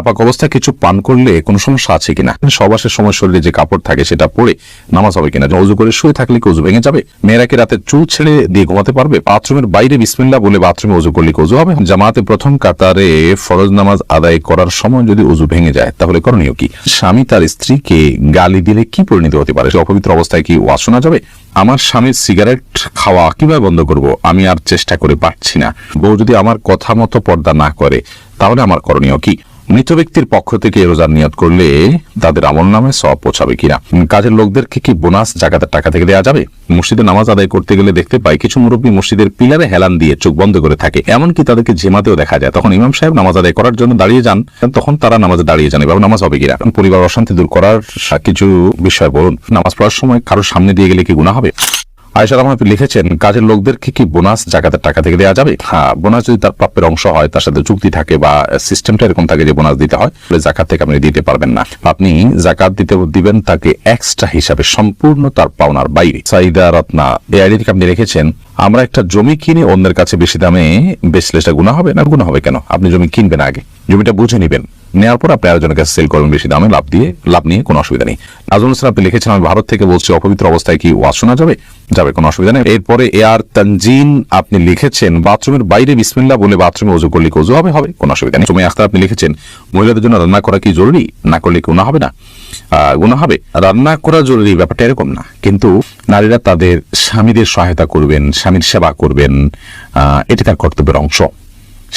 আপাক অবস্থায় কিছু পান করলে কোনো সমস্যা আছে কিনা? সবাসের সময় শরীরে যে কাপড় থাকে সেটা পরে নামাজ হবে কিনা? অজু করে শুয়ে থাকলে কি অজু ভেঙে যাবে? মেয়েরা কি রাতে চুল ছেড়ে দিয়ে ঘুমাতে পারবে? বাথরুমের বাইরে বিসমিল্লা বলে বাথরুমে অজু করলে কি অজু হবে? জামাতে প্রথম কাতারে ফরজ নামাজ আদায় করার সময় যদি অজু ভেঙে যায়, তাহলে করণীয় কি? স্বামী তার স্ত্রীকে গালি দিলে কি পরিণতি হতে পারে? অপবিত্র অবস্থায় কি ওয়াজ শোনা যাবে? আমার স্বামীর সিগারেট খাওয়া কীভাবে বন্ধ করব? আমি আর চেষ্টা করে পারছি না। বউ যদি আমার কথা মতো পর্দা না করে, তাহলে আমার করণীয় কি? মৃত ব্যক্তির পক্ষ থেকে রোজার নিয়ত করলে তাদের আমল নামে সব পৌঁছাবে কিনা? কাজের লোকদেরকে কি বোনাস জাকাতের টাকা থেকে দেওয়া যাবে? মসজিদে নামাজ আদায় করতে গেলে দেখতে পাই, কিছু মুরব্বী মসজিদের পিলারে হেলান দিয়ে চোখ বন্ধ করে থাকে। এমনকি তাদেরকে জেমাতেও দেখা যায়। তখন ইমাম সাহেব নামাজ আদায় করার জন্য দাঁড়িয়ে যান, তখন তারা নামাজে দাঁড়িয়ে যান। এভাবে নামাজ হবে কিনা? পরিবার অশান্তি দূর করার কিছু বিষয় বলুন। নামাজ পড়ার সময় কারোর সামনে দিয়ে গেলে কি গুণা হবে? আয়সা রহমান লিখেছেন, কাজের লোকদেরকে কি বোনাস জাকাতের টাকা থেকে দেওয়া যাবে? হ্যাঁ বোনাস যদি তার প্রাপ্যের অংশ হয়, তার সাথে চুক্তি থাকে বা সিস্টেমটা এরকম থাকে যে বোনাস দিতে হয় জাকাত থেকে আপনি দিতে পারবেন না। আপনি জাকাত দিতে দিবেন তাকে এক্সট্রা হিসাবে সম্পূর্ণ তার পাওনার বাইরে। সাইদা রত্না, এই আইডি থেকে আপনি রেখেছেন আমরা একটা জমি কিনে অন্যের কাছে বেশি দামে বেচলে গুণা হবে না? গুণা হবে কেন? আপনি জমি কিনবেন আগে। জমিটা বুঝে নেবেন। নেওয়ার পর আপনি আরেকজনের কাছে সেল করবেন বেশি দামে, লাভ দিয়ে, লাভ নিয়ে কোনো অসুবিধা নেই। নাজমুল ইসলাম, আপনি লিখেছেন, আমি ভারত থেকে বলছি, অপবিত্র অবস্থায় কি ওয়াজ শোনা যাবে? যাবে, কোনো অসুবিধা নেই। এরপরে এ আর তানজিন, আপনি লিখেছেন, বাথরুমের বাইরে বিসমিল্লা বলে বাথরুমে অজু করলে অজু হবে? হবে, কোনো অসুবিধা নেই। তুমি আখতার আপনি লিখেছেন, মহিলাদের জন্য রান্না করা কি জরুরি? না করলে কোনো হবে না? গুণা হবে। রান্না করা জরুরি, ব্যাপারটা এরকম না। কিন্তু নারীরা তাদের স্বামীদের সহায়তা করবেন, স্বামীর সেবা করবেন এটি তার কর্তব্যের অংশ।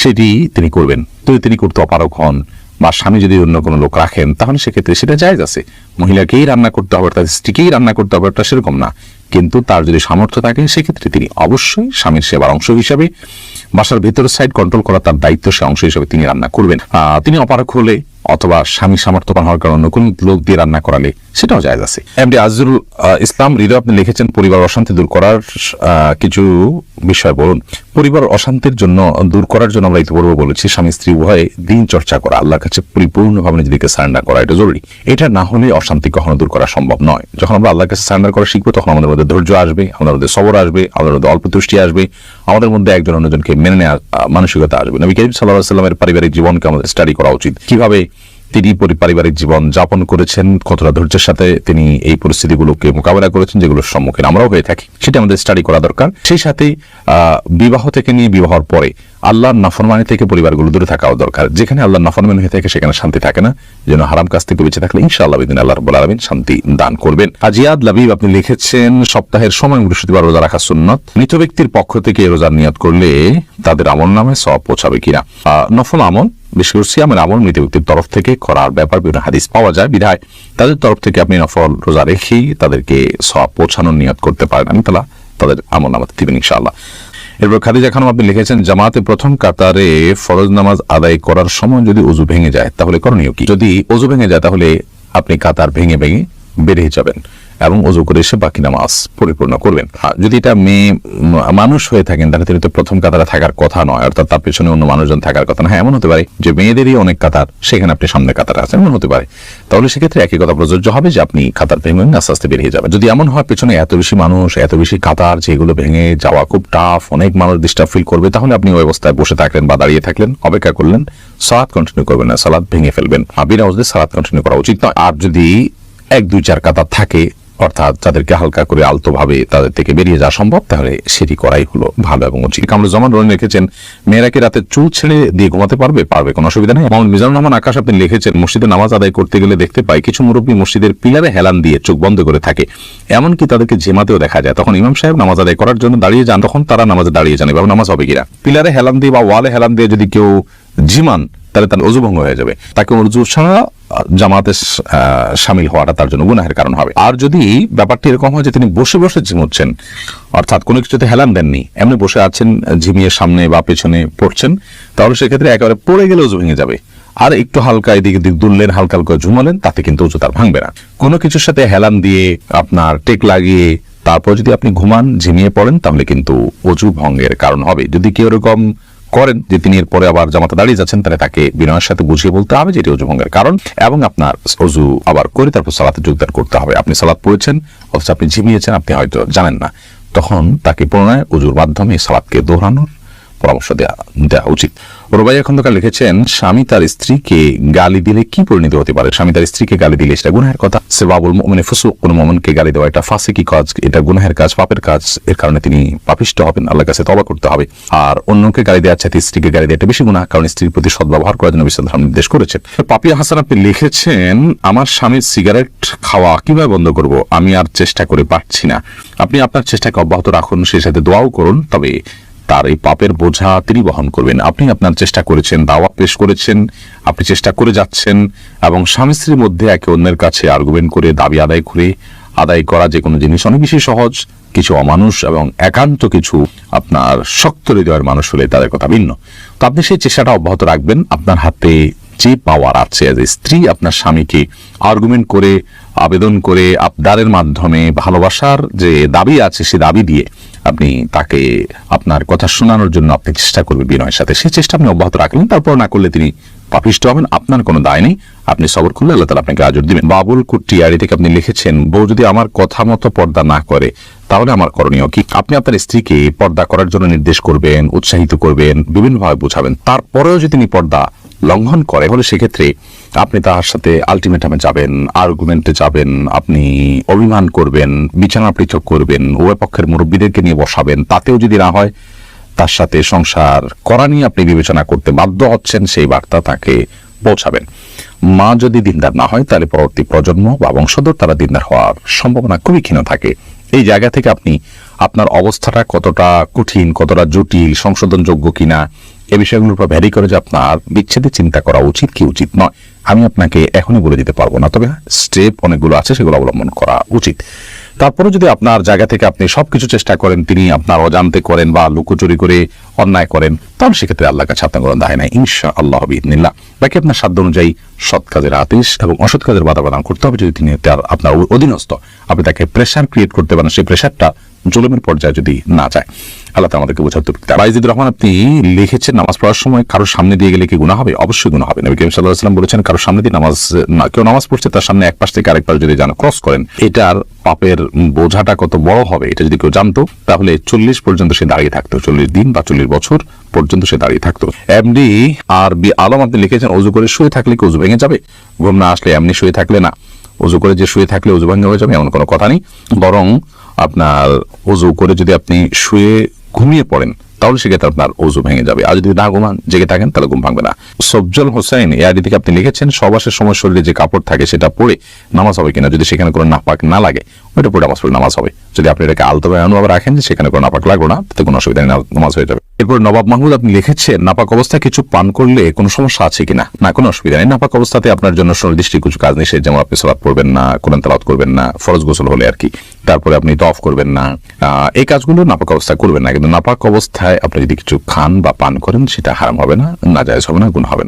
সেটি তিনি করবেন। যদি তিনি করতে অপারক হন বা স্বামী যদি অন্য কোনো লোক রাখেন, তাহলে সেক্ষেত্রে সেটা জায়জ আছে। মহিলাকেই রান্না করতে হবে তার স্ত্রীকেই রান্না করতে হবে, এটা সেরকম না। কিন্তু তার যদি সামর্থ্য থাকে, সেক্ষেত্রে তিনি অবশ্যই স্বামীর সেবার অংশ হিসাবে বাসার ভেতরের সাইড কন্ট্রোল করা তার দায়িত্ব, সে অংশ হিসাবে তিনি রান্না করবেন। তিনি অপারক হলে অথবা স্বামী সামর্থ্যবান হওয়ার কারণে কোন লোক দিয়ে রান্না করালে সেটাও জায়জ আছে। এমডি আজরুল ইসলাম, হৃদয়, আপনি লিখেছেন পরিবার অশান্তি দূর করার কিছু বিষয় বলুন। পরিবার অশান্তির জন্য দূর করার জন্য আমরা ইতিপূর্বে বলেছি, স্বামী, স্ত্রী, উভয়ে দিন চর্চা করা, আল্লাহর কাছে পরিপূর্ণভাবে নিজেদেরকে সারেন্ডার করা, এটা জরুরি। এটা না হলে অশান্তি কখনো দূর করা সম্ভব নয়। যখন আমরা আল্লাহর কাছে সারেন্ডার করা শিখব, তখন আমাদের মধ্যে ধৈর্য আসবে, আমাদের মধ্যে সবর আসবে, আমাদের মধ্যে অল্প তুষ্টি আসবে আমাদের মধ্যে একজন অন্যজনকে মেনে নেওয়ার মানসিকতা আসবে। নবী করিম সাল্লাহ সাল্লামের পারিবারিক জীবনকে আমাদের স্টাডি করা উচিত। কীভাবে তিনি পারিবারিক জীবন যাপন করেছেন, কতটা ধৈর্যের সাথে তিনি এই পরিস্থিতিগুলোকে মোকাবেলা করেছেন যেগুলোর সম্মুখীন আমরাও হয়ে থাকি, সেটা আমাদের স্টাডি করা দরকার। সেই সাথে বিবাহ থেকে নিয়ে বিবাহর পরে আল্লাহর নাফরমানি থেকে পরিবারগুলো দূরে থাকাও দরকার। যেখানে আল্লাহর নাফরমানি হয়ে থাকে সেখানে শান্তি থাকে না। যেন হারাম কাছ থেকে বেঁচে থাকলে ইনশাআল্লাহ বিদিন আল্লাহ রব্বুল আলামিন শান্তি দান করবেন। আজিয়াদ লাবিব আপনি লিখেছেন, সপ্তাহের সময় বৃহস্পতিবার রোজা রাখা সুন্নত। মৃত ব্যক্তির পক্ষ থেকে রোজার নিয়ত করলে তাদের আমল নামে সব পৌঁছাবে কিনা? নফল আমল বিশেষ করে সিয়ামের আমল মৃত ব্যক্তির তরফ থেকে করার ব্যাপার বিভিন্ন হাদিস পাওয়া যায়। বিধায় তাদের তরফ থেকে আপনি নফল রোজা রেখেই তাদেরকে সব পৌঁছানোর নিয়ত করতে পারেন। আমি তালা তাদের আমল নামাতে দিবেন ইনশাআল্লাহ। এরপর খাদিজা খানম আপনি লিখেছেন, জামাতে প্রথম কাতারে ফরজ নামাজ আদায় করার সময় যদি উজু ভেঙে যায়, তাহলে করণীয় কি? যদি উজু ভেঙে যায়, তাহলে আপনি কাতার ভেঙে ভেঙে বেরিয়ে যাবেন এবং অজু করে এসে বাকি নামাজ পরিপূর্ণ করবেন। যদি এটা মেয়ে, মানুষ হয়ে থাকেন, তাহলে তিনি তো প্রথম কাতারে থাকার কথা নয়, অর্থাৎ তার পেছনে অন্য মানুষজন থাকার কথা না। হ্যাঁ এমন হতে পারে যে মেয়েদেরই অনেক কাতার, সেখানে আপনি সামনে কাতারে আছেন, এমন হতে পারে। তাহলে সেক্ষেত্রে একই কথা প্রযোজ্য হবে যে আপনি কাতার ভেঙে আস্তে আস্তে বেরিয়ে যাবেন। যদি এমন হয় পেছনে এত বেশি মানুষ, এত বেশি কাতার যেগুলো ভেঙে যাওয়া খুব টাফ অনেক মানুষ ডিস্টার্ব ফিল করবে, তাহলে আপনি ওই অবস্থায় বসে থাকলেন বা দাঁড়িয়ে থাকলেন, অপেক্ষা করলেন, সালাদ কন্টিনিউ করবেন না, সালাদ ভেঙে ফেলবেন। আবির হাউসে সালাদ কন্টিনিউ করা উচিত নয়। আর যদি এক, দুই, চার কাতার থাকে, অর্থাৎ যাদেরকে হালকা করে আলতো ভাবে তাদের থেকে বেরিয়ে যাওয়া সম্ভব, তাহলে সেটি করাই হলো ভালো এবং উচিত। কামরুজ্জামান রনি লিখেছেন, মেয়েরা কি রাতে চুল ছেড়ে দিয়ে ঘুমাতে পারবে? পারবে, কোনো অসুবিধা নেই। মোহাম্মদ মিজানুর রহমান আকাশ আপনি লিখেছেন, মসজিদে নামাজ আদায় করতে গেলে দেখতে পাই কিছু মুরব্বী মসজিদের পিলারে হেলান দিয়ে চোখ বন্ধ করে থাকে। এমনকি তাদেরকে জেমাতেও দেখা যায়। তখন ইমাম সাহেব নামাজ আদায় করার জন্য দাঁড়িয়ে যান, তখন তারা নামাজে দাঁড়িয়ে যান। এবং নামাজ হবে কিনা? পিলারে হেলান দিয়ে বা ওয়ালে হেলান দিয়ে যদি কেউ জিমান তাহলে তার অজু ভঙ্গ হয়ে যাবে। তাকে অজু ছাড়া জামাতে সামিল হওয়াটা তার জন্য গুনাহের কারণ হবে। আর যদি ব্যাপারটি এরকম হয় যে তিনি বসে বসে ঝিমুচ্ছেন অর্থাৎ কোনো কিছুতে হেলান দেননি, এমনি বসে আছেন, ঝিমিয়ে সামনে বা পেছনে পড়ছেন, তাহলে সেক্ষেত্রে একেবারে পড়ে গেলে অজু ভেঙে যাবে। আর একটু হালকা এদিকে দিক দুললেন, হালকা হালকা ঝুমালেন, তাতে কিন্তু অজু তার ভাঙবে না। কোনো কিছুর সাথে হেলান দিয়ে আপনার টেক লাগিয়ে তারপর যদি আপনি ঘুমান, ঝিমিয়ে পড়েন, তাহলে কিন্তু অজু ভঙ্গের কারণ হবে। যদি কেউ এরকম করেন, যে তিনি এরপরে আবার জামাতে দাঁড়িয়ে যাচ্ছেন, তাহলে তাকে বিনয়ের সাথে বুঝিয়ে বলতে হবে যে এটি অজু ভঙ্গের কারণ এবং আপনার অজু আবার করে তারপর সালাতে যোগদান করতে হবে। আপনি সালাত পড়েছেন, অথচ আপনি ঝিমিয়েছেন, আপনি হয়তো জানেন না। তখন তাকে পুনরায় অজুর মাধ্যমে সালাদকে দোহরানোর পরামর্শ দেওয়া দেওয়া উচিত। রোবাইয়া খন্দকার লিখেছেন, স্বামী তার স্ত্রীকে গালি দিলে কি পরিণতি হতে পারে? স্বামী তার স্ত্রীকে গালি দিলে সেটা গুনাহের কথা। সে বাবুল মানে ফুসুক, কোন মোমনকে গালি দেওয়া এটা ফাঁসে কি কাজ, এটা গুনাহের কাজ, পাপের কাজ। এর কারণে তিনি পাপিষ্ট হবেন, আল্লাহর কাছে তবা করতে হবে। আর অন্যকে গালি দেওয়ার চাইতে স্ত্রীকে গালি দেওয়া এটা বেশি গুনাহ, কারণ স্ত্রীর প্রতি সদ্ব্যবহার করার জন্য বিশ্বধর্ম নির্দেশ করেছেন। পাপিয়া হাসান আপনি লিখেছেন, আমার স্বামীর সিগারেট খাওয়া কীভাবে বন্ধ করব? আমি আর চেষ্টা করে পারছি না। আপনি আপনার চেষ্টাকে অব্যাহত রাখুন, সেই সাথে দোয়াও করুন। তবে তার এই পাপের বোঝা তিনি বহন করবেন। আপনি আপনার চেষ্টা করেছেন দাওয়া পেশ করেছেন, আপনি চেষ্টা করে যাচ্ছেন এবং স্বামী স্ত্রীর মধ্যে একে অন্যের কাছে আর্গুমেন্ট করে, দাবি আদায় করে, আদায় করা যে কোনো জিনিস অনেক বেশি সহজ, কিছু অমানুষ এবং একান্ত কিছু আপনার শক্ত হৃদয়ের মানুষ হলে তাদের কথা ভিন্ন। তো আপনি সেই চেষ্টাটা অব্যাহত রাখবেন। আপনার হাতে যে পাওয়ার আছে স্ত্রী, আপনার স্বামীকে আর্গুমেন্ট করে আবেদন করে আবদারের মাধ্যমে ভালোবাসার যে দাবি আছে, সে দাবি দিয়ে আপনি তাকে আপনার কথা শোনানোর জন্য আপনি চেষ্টা করবেন বিনয়ের সাথে। সেই চেষ্টা আপনি অব্যাহত রাখলেন, তারপর না করলে তিনি পাপিষ্ট হবেন, আপনার কোনো দায় নেই। আপনি সবর করলে আল্লাহ তালা আপনাকে আজর দিবেন। বাবুল কুট্টিয়ারি থেকে আপনি লিখেছেন, বউ যদি আমার কথা মতো পর্দা না করে, তাহলে আমার করণীয় কি? আপনি আপনার স্ত্রীকে পর্দা করার জন্য নির্দেশ করবেন, উৎসাহিত করবেন, বিভিন্নভাবে বোঝাবেন। তারপরেও যদি তিনি পর্দা লঙ্ঘন করে তাহলে সেক্ষেত্রে আপনি তার সাথে আলটিমেটামে যাবেন আর্গুমেন্টে যাবেন, আপনি অভিমান করবেন, বিছানা পৃথক করবেন, উভয় পক্ষের মুরব্বীদেরকে নিয়ে বসাবেন, তাতেও যদি না হয়, তার সাথে সংসার করা নিয়ে আপনি বিবেচনা করতে বাধ্য হচ্ছেন, সেই বার্তা তাকে পৌঁছাবেন। মা যদি দিনদার না হয়, তাহলে পরবর্তী প্রজন্ম বা বংশধর তারা দিনদার হওয়ার সম্ভাবনা খুবই ক্ষীণ থাকে। এই জায়গা থেকে আপনি আপনার অবস্থাটা কতটা কঠিন, কতটা জটিল, সংশোধনযোগ্য কিনা, এ বিষয়গুলোর উপর ভ্যারি করে যে আপনার বিচ্ছেদে চিন্তা করা উচিত কি উচিত নয়, আমি আপনাকে এখনই বলে দিতে পারব না। তবে স্টেপ অনেকগুলো আছে, সেগুলো অবলম্বন করা উচিত। তারপরে যদি আপনার জায়গা থেকে আপনি সবকিছু চেষ্টা করেন, তিনি আপনার অজান্তে করেন বা লুকোচুরি করে অন্যায় করেন, তাহলে সেক্ষেত্রে আল্লাহর কাছে আপনার কোনো দায় নাই। ইনশা আল্লাহ বিদিনিল্লাহ বাকি আপনার সাধ্য অনুযায়ী সৎ কাজের আদেশ এবং অসৎ কাজের বাধা প্রদান করতে হবে। যদি তিনি আপনার অধীনস্থ, আপনি তাকে প্রেশার ক্রিয়েট করতে পারেন, সেই প্রেশারটা জুলুমের পর্যায়ে যদি না যায়। আল্লাহ আমাদেরকে বোঝাতে বাইজিদ রহমান, আপনি লিখেছেন, নামাজ পড়ার সময় কারোর সামনে দিয়ে গেলে কি গুণা হবে? অবশ্যই গুণা হবে। নবী করিম সাল্লাহ সাল্লাম বলেছেন, কারোর সামনে দিয়ে নামাজ, না, কেউ নামাজ পড়ছে, তার সামনে এক পাশ থেকে আরেক পাশ যদি যেন ক্রস করেন, এটার পাপের বোঝাটা কত বড় হবে, এটা যদি কেউ জানতো, তাহলে চল্লিশ পর্যন্ত সে দাঁড়িয়ে থাকতো। চল্লিশ দিন বা চল্লিশ বছর পর্যন্ত সে দাঁড়িয়ে থাকতো। এমডি আর বি আলম আপনি লিখেছেন, অজু করে শুয়ে থাকলে কি অজু ভেঙে যাবে? ঘুম না আসলে এমনি শুয়ে থাকলে না। অজু করে যে শুয়ে থাকলে অজু ভেঙে হয়ে যাবে এমন কোনো কথা নেই। বরং আপনার অজু করে যদি আপনি শুয়ে ঘুমিয়ে পড়েন, তাহলে সেক্ষেত্রে আপনার অজু ভেঙে যাবে। আর যদি না ঘুমান, জেগে থাকেন, তাহলে ঘুম ভাঙবে না। সবজল হোসেন এআইডি থেকে আপনি লিখেছেন, সবাসের সময় শরীরে যে কাপড় থাকে সেটা পরে নামাজ হবে কিনা, যদি সেখানে কোনো নাপাক না লাগে। ওইটা পরে নামাজ পড়ে নামাজ হবে। যদি আপনি এটাকে আলতো অনুভাবে রাখেন যে সেখানে কোনো নাপাক লাগল না, তাতে কোনো অসুবিধা নেই, নামাজ হয়ে যাবে। এরপর নবাব মাহমুদ আপনি লিখেছেন, নাপাক অবস্থায় কিছু পান করলে কোনো সমস্যা আছে কিনা? না, কোনো অসুবিধা নেই। নাপাক অবস্থাতে আপনার জন্য সুনির্দিষ্ট কিছু কাজ নিষেধ যেমন আপনি সলাৎ করবেন না, কোরআন তালাত করবেন না, ফরজ গোসল হলে আর কি। তারপরে আপনি তফ করবেন না। এই কাজগুলো নাপাক অবস্থায় করবেন না, কিন্তু নাপাক অবস্থায় আপনি যদি কিছু খান বা পান করেন, সেটা হারাম হবে না না জায়েজ হবে না গুণ হবে না।